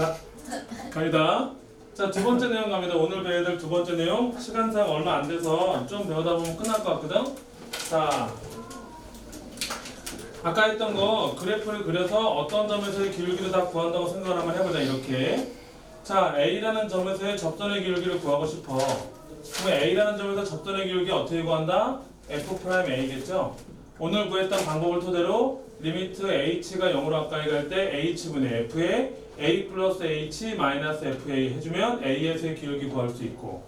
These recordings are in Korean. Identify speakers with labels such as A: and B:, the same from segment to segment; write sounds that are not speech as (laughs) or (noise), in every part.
A: 자, 갑니다. 자, 두 번째 내용 갑니다. 오늘 배워야 될 두 번째 내용. 시간상 얼마 안 돼서 좀 배우다 보면 끝날 것 같거든. 자, 아까 했던 거 그래프를 그려서 어떤 점에서의 기울기를 다 구한다고 생각을 한번 해보자. 이렇게. 자, A라는 점에서의 접선의 기울기를 구하고 싶어. 그럼 A라는 점에서 접선의 기울기 어떻게 구한다? F 프라임 A겠죠? 오늘 구했던 방법을 토대로 리미트 h가 0으로 가까이 갈 때 h분의 f에 a 플러스 h 마이너스 fa 해주면 a에서의 기울기 구할 수 있고.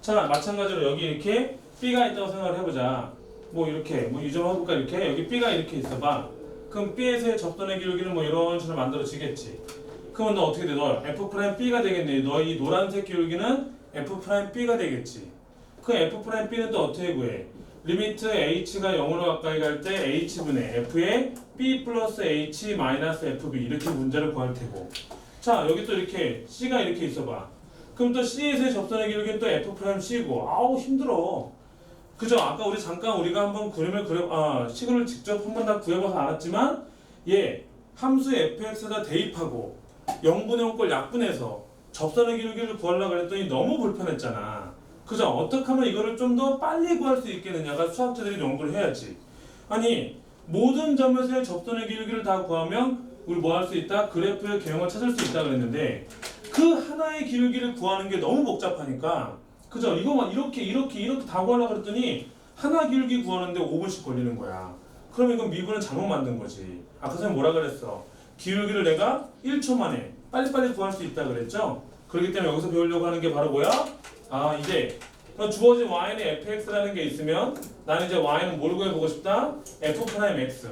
A: 자 마찬가지로 여기 이렇게 b가 있다고 생각을 해보자. 뭐 이렇게 뭐이점 해볼까 이렇게? 여기 b가 이렇게 있어봐. 그럼 b에서의 접선의 기울기는 뭐 이런 식으로 만들어지겠지. 그러면 너 어떻게 돼? 너? F 프라임 b가 되겠네. 너 이 노란색 기울기는 f 프라임 b가 되겠지. 그 f 프라임 b는 또 어떻게 구해? 리미트 h가 0으로 가까이 갈 때 h분의 f에 b 플러스 h 마이너스 fb 이렇게 문제를 구할 테고. 자 여기 또 이렇게 c가 이렇게 있어봐. 그럼 또 c에서의 접선의 기울기는 또 f 프라임 c고. 아우 힘들어. 그죠? 아까 우리 잠깐 우리가 한번 그림을 그려 아 식을 직접 한 번 다 구해봐서 알았지만 얘 함수 fx에다 대입하고 0분의 5걸 약분해서 접선의 기울기를 구하려고 그랬더니 너무 불편했잖아. 그죠? 어떻게 하면 이거를 좀 더 빨리 구할 수 있겠느냐가 수학자들이 연구를 해야지. 아니 모든 점에서의 접선의 기울기를 다 구하면 우리 뭐 할 수 있다? 그래프의 개형을 찾을 수 있다 그랬는데 그 하나의 기울기를 구하는 게 너무 복잡하니까 그죠? 이거만 이렇게 이렇게 이렇게 다 구하려고 그랬더니 하나 기울기 구하는데 5분씩 걸리는 거야. 그럼 이건 미분을 잘못 만든 거지. 아까 선생님 뭐라 그랬어? 기울기를 내가 1초 만에 빨리빨리 구할 수 있다 그랬죠? 그렇기 때문에 여기서 배우려고 하는 게 바로 뭐야? 아 이제 주어진 y는 fx라는 게 있으면 나는 이제 y는 뭘 구해보고 싶다? f 프라임 x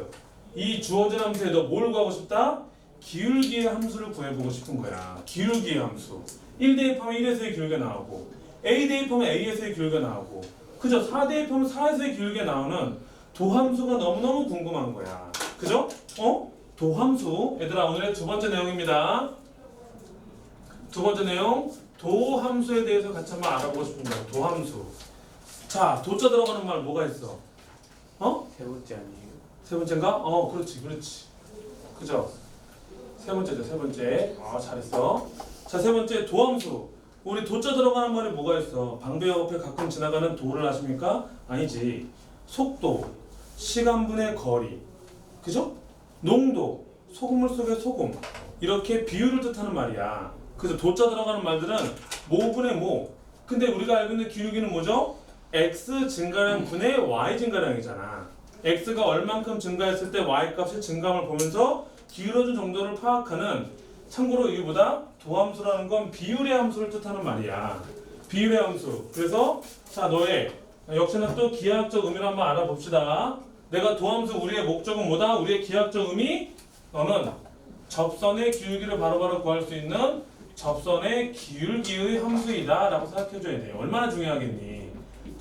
A: 이 주어진 함수에 너 뭘 구하고 싶다? 기울기의 함수를 구해보고 싶은 거야 기울기의 함수 1 대입하면 1에서의 기울기가 나오고 a 대입하면 a에서의 기울기가 나오고 그죠? 4 대입하면 4에서의 기울기가 나오는 도함수가 너무너무 궁금한 거야 그죠? 어? 도함수 얘들아 오늘의 두 번째 내용입니다 두 번째 내용 도함수에 대해서 같이 한번 알아보고 싶은 거예요. 도함수. 자, 도자 들어가는 말 뭐가 있어? 어?
B: 세 번째 아니에요?
A: 세 번째인가? 어, 그렇지, 그렇지. 그죠? 세 번째죠, 세 번째. 아, 잘했어. 자, 세 번째 도함수. 우리 도자 들어가는 말이 뭐가 있어? 방배역 옆에 가끔 지나가는 도를 아십니까? 아니지. 속도, 시간분의 거리, 그죠? 농도, 소금물 속의 소금. 이렇게 비율을 뜻하는 말이야. 그래서 도자 들어가는 말들은 모분의 모. 근데 우리가 알고 있는 기울기는 뭐죠? X 증가량 분의 y 증가량이잖아. x가 얼만큼 증가했을 때 y 값의 증감을 보면서 기울어진 정도를 파악하는 참고로 이거보다 도함수라는 건 비율의 함수를 뜻하는 말이야. 비율의 함수. 그래서 자 너의 역시나 또 기하학적 의미를 한번 알아봅시다. 내가 도함수 우리의 목적은 뭐다? 우리의 기하학적 의미 너는 접선의 기울기를 바로바로 구할 수 있는 접선의 기울기의 함수이다 라고 생각해줘야 돼요. 얼마나 중요하겠니?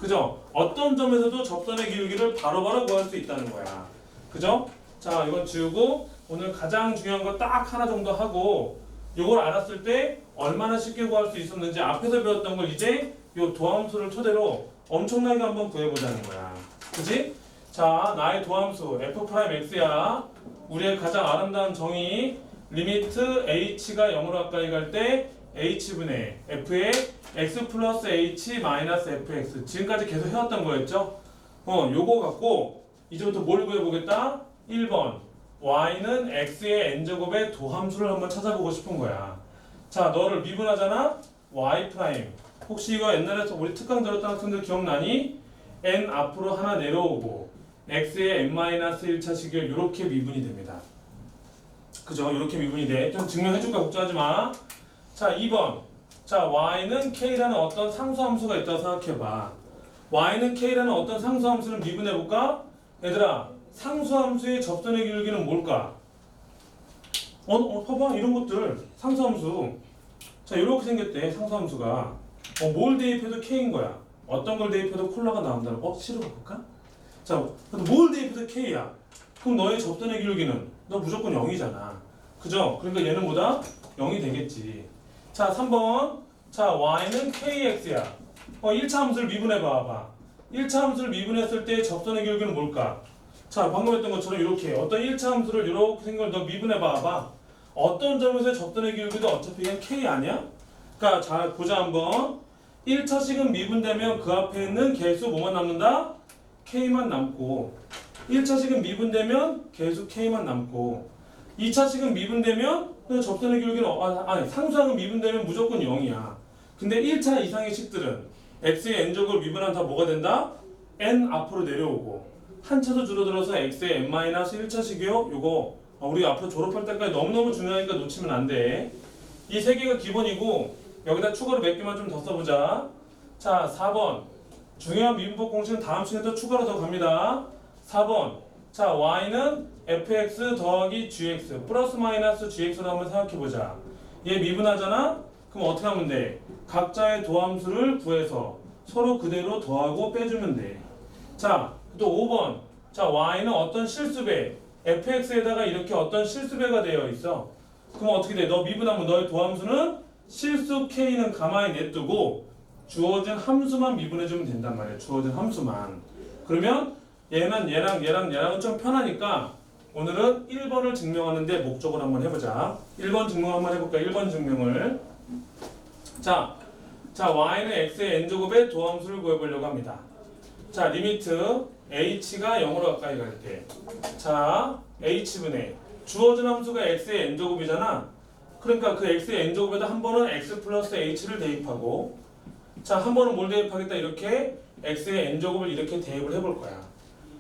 A: 그죠? 어떤 점에서도 접선의 기울기를 바로바로 구할 수 있다는 거야. 그죠? 자, 이건 지우고 오늘 가장 중요한 거 딱 하나 정도 하고 이걸 알았을 때 얼마나 쉽게 구할 수 있었는지 앞에서 배웠던 걸 이제 이 도함수를 토대로 엄청나게 한번 구해보자는 거야. 그지? 자, 나의 도함수 f 프라임 x야. 우리의 가장 아름다운 정의 리미트 h가 0으로 가까이 갈 때 h분의 f의 x 플러스 h 마이너스 fx 지금까지 계속 해왔던 거였죠? 어, 요거 갖고 이제부터 뭘 구해보겠다? 1번 y는 x의 n제곱의 도함수를 한번 찾아보고 싶은 거야 자 너를 미분하잖아? y 프라임 혹시 이거 옛날에 우리 특강 들었던 학생들 기억나니? n 앞으로 하나 내려오고 x의 n-1차 시기를 이렇게 미분이 됩니다 그죠? 이렇게 미분이 돼. 좀 증명해줄까 걱정하지 마. 자, 2번. 자, y는 k라는 어떤 상수함수가 있다고 생각해봐. y는 k라는 어떤 상수함수를 미분해볼까? 얘들아, 상수함수의 접선의 기울기는 뭘까? 어, 어, 봐봐. 이런 것들. 상수함수. 자, 이렇게 생겼대. 상수함수가. 어, 뭘 대입해도 k인 거야. 어떤 걸 대입해도 콜라가 나온다는 거. 어, 실어 볼까? 자, 뭘 대입해도 k야. 그럼 너의 접선의 기울기는 너 무조건 0이잖아. 그죠? 그러니까 얘는 뭐다? 0이 되겠지. 자, 3번. 자, y는 kx야. 어, 1차 함수를 미분해 봐봐. 1차 함수를 미분했을 때 접선의 기울기는 뭘까? 자, 방금 했던 것처럼 이렇게 어떤 1차 함수를 이렇게 생각을 너 미분해 봐봐. 어떤 점에서 접근의 기울기도 어차피 그냥 K 아니야? 그러니까 자 보자 한번 1차식은 미분되면 그 앞에 있는 개수 뭐만 남는다? K만 남고 1차식은 미분되면 개수 K만 남고 2차식은 미분되면 그 접선의 기울기는 어, 아, 아니 상수항은 미분되면 무조건 0이야. 근데 1차 이상의 식들은 x의 n제곱을 미분하면 다 뭐가 된다? n 앞으로 내려오고. 한 차도 줄어들어서 x의 n-1차식이요? 요거 어, 우리 앞으로 졸업할 때까지 너무너무 중요하니까 놓치면 안 돼 이 세 개가 기본이고 여기다 추가로 몇 개만 좀 더 써보자. 자 4번. 중요한 미분법 공식은 다음 시간에 또 추가로 더 갑니다. 4번. 자 y는 fx 더하기 gx 플러스 마이너스 gx로 한번 생각해보자 얘 미분하잖아? 그럼 어떻게 하면 돼? 각자의 도함수를 구해서 서로 그대로 더하고 빼주면 돼. 자, 또 5번. 자, y는 어떤 실수배, fx에다가 이렇게 어떤 실수배가 되어 있어. 그럼 어떻게 돼? 너 미분하면 너의 도함수는 실수 k는 가만히 냅두고 주어진 함수만 미분해주면 된단 말이야. 주어진 함수만. 그러면 얘는 얘랑 얘랑 얘랑은 좀 편하니까 오늘은 1번을 증명하는데 목적을 한번 해보자. 1번 증명 한번 해볼까? 1번 증명을. 자, 자 y는 x의 n제곱의 도함수를 구해보려고 합니다. 자 리미트 h가 0으로 가까이 갈 때, 자 h분의 주어진 함수가 x의 n제곱이잖아. 그러니까 그 x의 n제곱에다 한 번은 x 플러스 h를 대입하고, 자 한 번은 뭘 대입하겠다 이렇게 x의 n제곱을 이렇게 대입을 해볼 거야.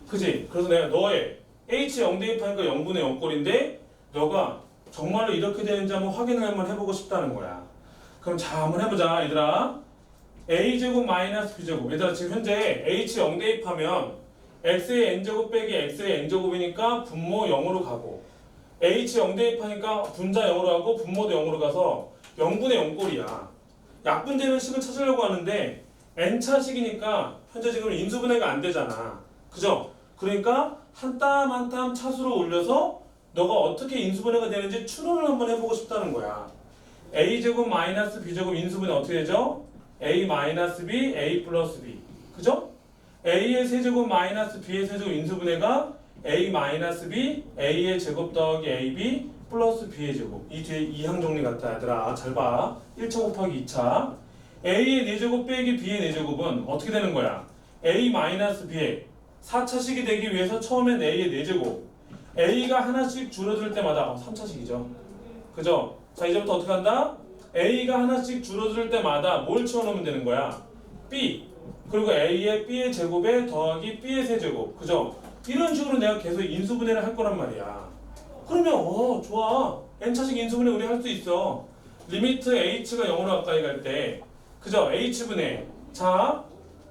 A: 그지? 그래서 내가 너의 h 0 대입하니까 0분의 0꼴인데 너가 정말로 이렇게 되는지 한번 확인을 한번 해보고 싶다는 거야. 그럼 자 한번 해보자 얘들아 a제곱 마이너스 b제곱 얘들아 지금 현재 h 0 대입하면 x의 n제곱 빼기 x의 n제곱이니까 분모 0으로 가고 h 0 대입하니까 분자 0으로 가고 분모도 0으로 가서 0분의 0꼴이야 약분되는 식을 찾으려고 하는데 n차식이니까 현재 지금 인수분해가 안 되잖아 그죠? 그러니까 한 땀 한 땀 차수로 올려서 너가 어떻게 인수분해가 되는지 추론을 한번 해보고 싶다는 거야 a 제곱 마이너스 b 제곱 인수분해 어떻게 되죠? a 마이너스 b, a 플러스 b. 그죠? a의 세제곱 마이너스 b의 세제곱 인수분해가 a 마이너스 b, a의 제곱 더하기 ab 플러스 b의 제곱. 이 뒤에 이항 정리 같다 얘들아. 잘 봐. 1차 곱하기 2차. a의 4제곱 빼기 b의 4제곱은 어떻게 되는 거야? a 마이너스 b의 4차식이 되기 위해서 처음엔 a의 4제곱. a가 하나씩 줄어들 때마다 어, 3차식이죠. 그죠? 자 이제부터 어떻게 한다? A가 하나씩 줄어들 때마다 뭘 채워넣으면 되는 거야? B 그리고 A의 B의 제곱에 더하기 B의 세제곱 그죠? 이런 식으로 내가 계속 인수분해를 할 거란 말이야 그러면 어 좋아 n차식 인수분해 우리 할 수 있어 리미트 h가 0으로 가까이 갈 때 그죠? h분해 자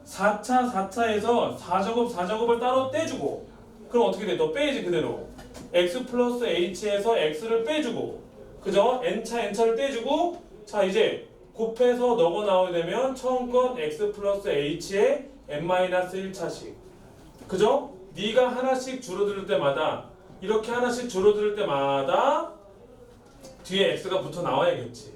A: 4차 4차에서 4제곱 4제곱을 따로 떼주고 그럼 어떻게 돼? 너 빼야지 그대로 x 플러스 h에서 x를 빼주고 그죠? n차 n차를 떼주고 자 이제 곱해서 넣어 나오게 되면 처음 건 x 플러스 h의 n-1차식 그죠? 네가 하나씩 줄어들 때마다 이렇게 하나씩 줄어들 때마다 뒤에 x가 붙어 나와야겠지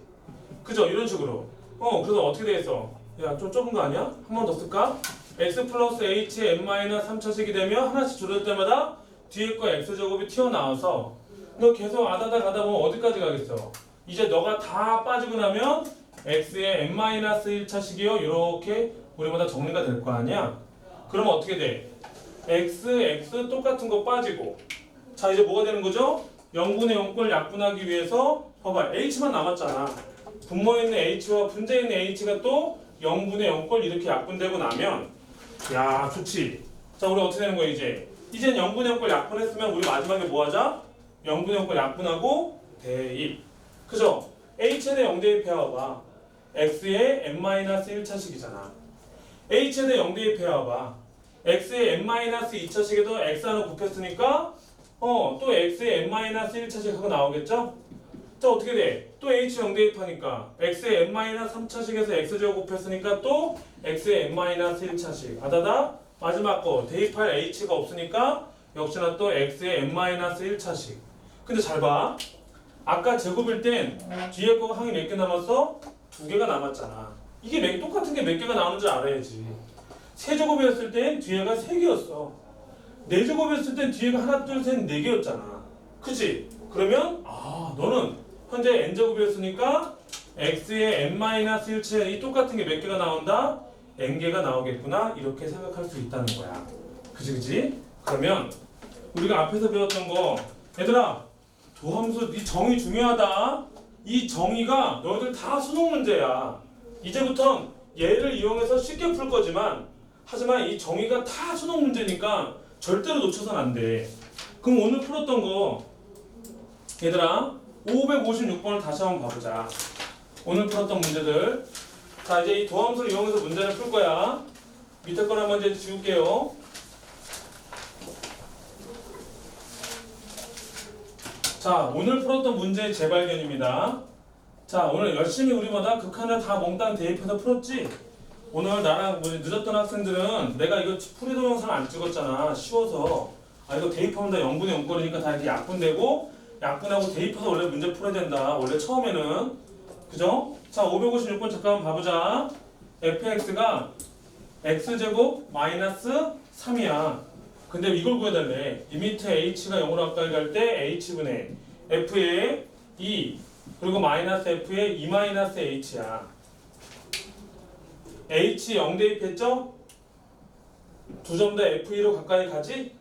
A: 그죠? 이런 식으로 어 그래서 어떻게 되겠어? 야 좀 좁은 거 아니야? 한 번 더 쓸까? x 플러스 h의 n-3차식이 되면 하나씩 줄어들 때마다 뒤에 거 x제곱이 튀어나와서 너 계속 아다다 가다 보면 어디까지 가겠어? 이제 너가 다 빠지고 나면 x의 n-1차식이요. 이렇게 우리보다 정리가 될 거 아니야? 그러면 어떻게 돼? x, x 똑같은 거 빠지고 자 이제 뭐가 되는 거죠? 0분의 0꼴 약분하기 위해서 봐봐 h만 남았잖아 분모에 있는 h와 분자에 있는 h가 또 0분의 0꼴 이렇게 약분되고 나면 야 좋지 자 우리 어떻게 되는 거야 이제 이젠 0분의 0꼴 약분했으면 우리 마지막에 뭐 하자? 0분의 0꼴 약분하고 대입 그죠? 대해 0 대입해와봐 x의 n-1차식이잖아 h에 대해 0 대입해와봐 x의 n-2차식에도 x 하나 곱했으니까 어 또 x의 n-1차식 하고 나오겠죠? 자 어떻게 돼? 또 h 0 대입하니까 x의 n-3차식에서 x제곱 곱했으니까 또 x의 n-1차식 아다다 마지막 거 대입할 h가 없으니까 역시나 또 x의 n-1차식 근데 잘 봐. 아까 제곱일 땐 뒤에 거 항이 몇 개 남았어? 두 개가 남았잖아. 이게 몇, 똑같은 게 몇 개가 나오는 줄 알아야지. 세 제곱이었을 땐 뒤에가 세 개였어. 네 제곱이었을 땐 뒤에가 하나, 둘, 셋, 네 개였잖아. 그치? 그러면 아 너는 현재 n제곱이었으니까 x의 n-1채 이 똑같은 게 몇 개가 나온다? n개가 나오겠구나. 이렇게 생각할 수 있다는 거야. 그지 그지? 그러면 우리가 앞에서 배웠던 거 얘들아 도함수 이 정의 중요하다. 이 정의가 너희들 다 수능 문제야. 이제부턴 얘를 이용해서 쉽게 풀 거지만 하지만 이 정의가 다 수능 문제니까 절대로 놓쳐선 안돼. 그럼 오늘 풀었던 거 얘들아 556번을 다시 한번 봐보자. 오늘 풀었던 문제들. 자 이제 이 도함수를 이용해서 문제를 풀 거야. 밑에 한번 이제 지울게요. 자 오늘 풀었던 문제의 재발견입니다. 자 오늘 열심히 우리마다 극한을 다 몽땅 대입해서 풀었지? 오늘 나랑 뭐 늦었던 학생들은 내가 이거 풀이 동영상 안 찍었잖아. 쉬워서. 아 이거 대입하면 다 0분의 0거리니까 다 이렇게 약분되고 약분하고 대입해서 원래 문제 풀어야 된다. 원래 처음에는. 그죠? 자 556번 잠깐 봐보자. fx가 x제곱 마이너스 3이야. 근데 이걸 구해달래. 리미트 h가 0으로 가까이 갈 때 h분의 f의 2 그리고 마이너스 f의 2 마이너스 h야. h 0 대입했죠? 두 점 다 f2로 가까이 가지?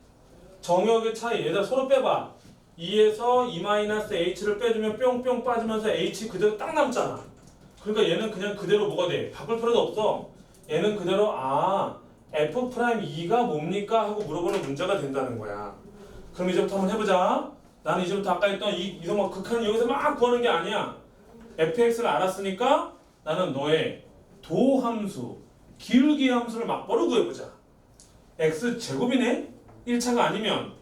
A: 정역의 차이. 얘들 서로 빼봐 2에서 2 마이너스 h를 빼주면 뿅뿅 빠지면서 h 그대로 딱 남잖아. 그러니까 얘는 그냥 그대로 뭐가 돼? 바꿀 필요도 없어. 얘는 그대로 아 f 프라임 2가 뭡니까? 하고 물어보는 문제가 된다는 거야. 그럼 이제부터 한번 해보자. 나는 이제부터 아까 했던 이 이거 막 극한 여기서 막 구하는 게 아니야. Fx를 알았으니까 나는 너의 도 함수 기울기 함수를 막바로 구해보자. X 제곱이네? 1차가 아니면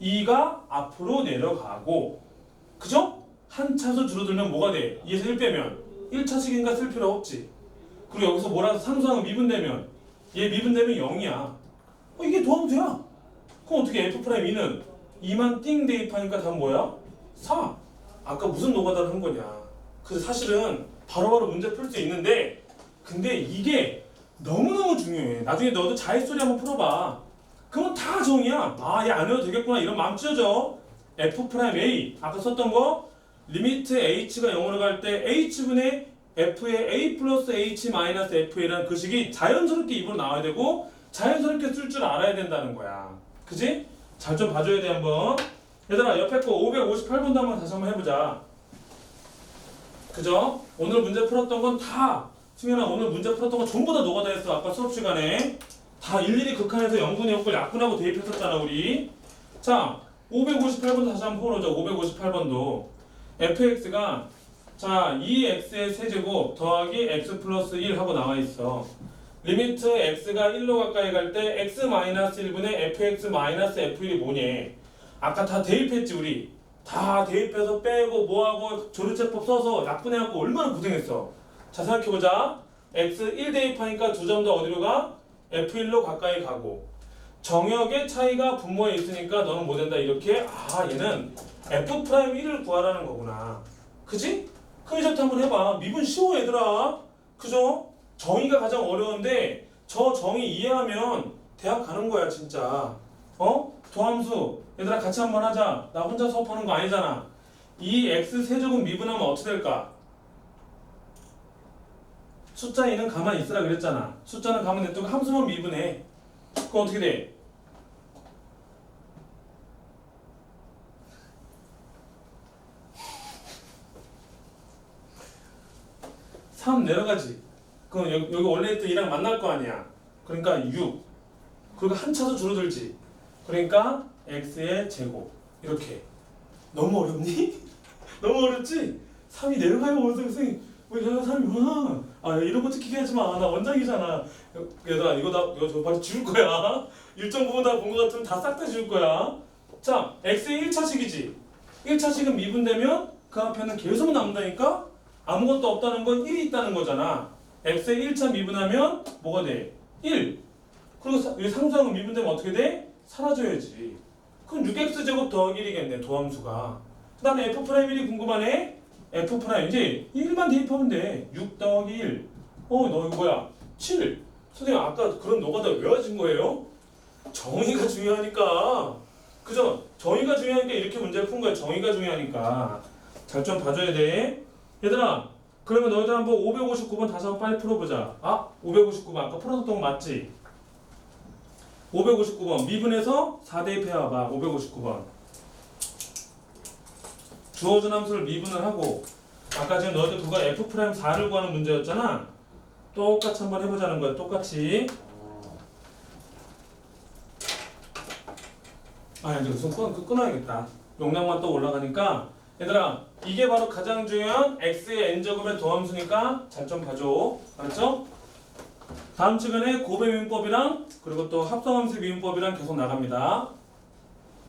A: 2가 앞으로 내려가고 그죠? 한 차수 줄어들면 뭐가 돼? 2에서 1 빼면. 1차식인가 쓸 필요 없지. 그리고 여기서 뭐라도 상수항 미분되면? 얘 미분되면 0이야. 어, 이게 도함수야 그럼 어떻게 f'2는? 2만 띵 대입하니까 답은 뭐야? 4 아까 무슨 노가다를 한 거냐? 그래서 사실은 바로 바로 문제 풀 수 있는데 근데 이게 너무너무 중요해. 나중에 너도 자릿소리 한번 풀어봐 그건 다 정이야. 아, 얘 안 해도 되겠구나. 이런 마음 찢어져. f 프라임 a 아까 썼던 거 리미트 h가 0으로 갈 때 h분의 f의 a 플러스 h 마이너스 f라는 그 식이 자연스럽게 입으로 나와야 되고 자연스럽게 쓸 줄 알아야 된다는 거야. 그지? 잘 좀 봐줘야 돼 한번. 얘들아 옆에 거 558번도 한번 다시 한번 해보자. 그죠? 오늘 문제 풀었던 건 다 승현아 오늘 문제 풀었던 건 전부 다 노가다 했어 아까 수업 시간에 다 일일이 극한에서 0분의 0걸 약분하고 대입했었잖아 우리. 자 558번 다시 한번 풀어줘 558번도. fx가 자 2x의 세제곱 더하기 x 플러스 1 하고 나와 있어. 리미트 x가 1로 가까이 갈 때 x 마이너스 1분의 fx 마이너스 f1이 뭐니? 아까 다 대입했지 우리. 다 대입해서 빼고 뭐하고 조류제법 써서 약분해갖고 얼마나 고생했어. 자 생각해보자. x 1 대입하니까 두 점 더 어디로 가? F1로 가까이 가고 정역의 차이가 분모에 있으니까 너는 뭐 된다 이렇게 아 얘는 F 프라임 1을 구하라는 거구나 그지? 그럼 이제부터 한번 해봐 미분 쉬워 얘들아 그죠? 정의가 가장 어려운데 저 정의 이해하면 대학 가는 거야 진짜 어? 도함수 얘들아 같이 한번 하자 나 혼자 수업하는 거 아니잖아 이 x 세제곱 미분하면 어떻게 될까? 숫자 2는 가만히 있으라 그랬잖아. 숫자는 가만히 냅두고 함수만 미분해. 그럼 어떻게 돼? 삼 내려가지. 그럼 여기, 여기 원래 있던 2랑 만날 거 아니야. 그러니까 6. 그리고 한 차도 줄어들지. 그러니까 x의 제곱. 이렇게. 너무 어렵니? (laughs) 너무 어렵지? 3이 내려가요, 원생생. 왜 내가 3이구나. 아 이런 거 찍히게 하지 마. 나 원장이잖아. 얘들아 이거 나 이거 저 바로 지울 거야. (laughs) 일정 부분 다본거 같으면 다 싹 다 지울 거야. 자, x의 1차식이지. 1차식은 미분되면 그 앞에는 계속 남는다니까? 아무것도 없다는 건 1이 있다는 거잖아. x의 1차 미분하면 뭐가 돼? 1. 그리고 상수항은 미분되면 어떻게 돼? 사라져야지. 그럼 6x제곱 더하기 1이겠네, 도함수가. 그 다음에 f'1이 궁금하네? F 프라임 이제 1만 대입하면 돼. 6 더하기 1. 어, 너 이거 뭐야? 7. 선생님 아까 그런 노가다 외워진 거예요? 정의가 중요하니까. 그죠? 정의가 중요하니까 이렇게 문제를 푼 거야. 정의가 중요하니까. 잘 좀 봐줘야 돼. 얘들아, 그러면 너희들 한번 559번 다시 한번 빨리 풀어보자. 아, 559번 아까 풀었던 거 맞지? 559번 미분에서 4대입 해와봐. 559번. 주어진 함수를 미분을 하고 아까 지금 너희들 그거 f 프라임 4를 구하는 문제였잖아. 똑같이 한번 해보자는 거야. 똑같이. 아, 이제 우선 끊, 끊어야겠다. 용량만 또 올라가니까 얘들아 이게 바로 가장 중요한 x의 n제곱의 도함수니까 잘 좀 봐줘. 알았죠? 다음 시간에 고배 미분법이랑 그리고 또 합성함수 미분법이랑 계속 나갑니다.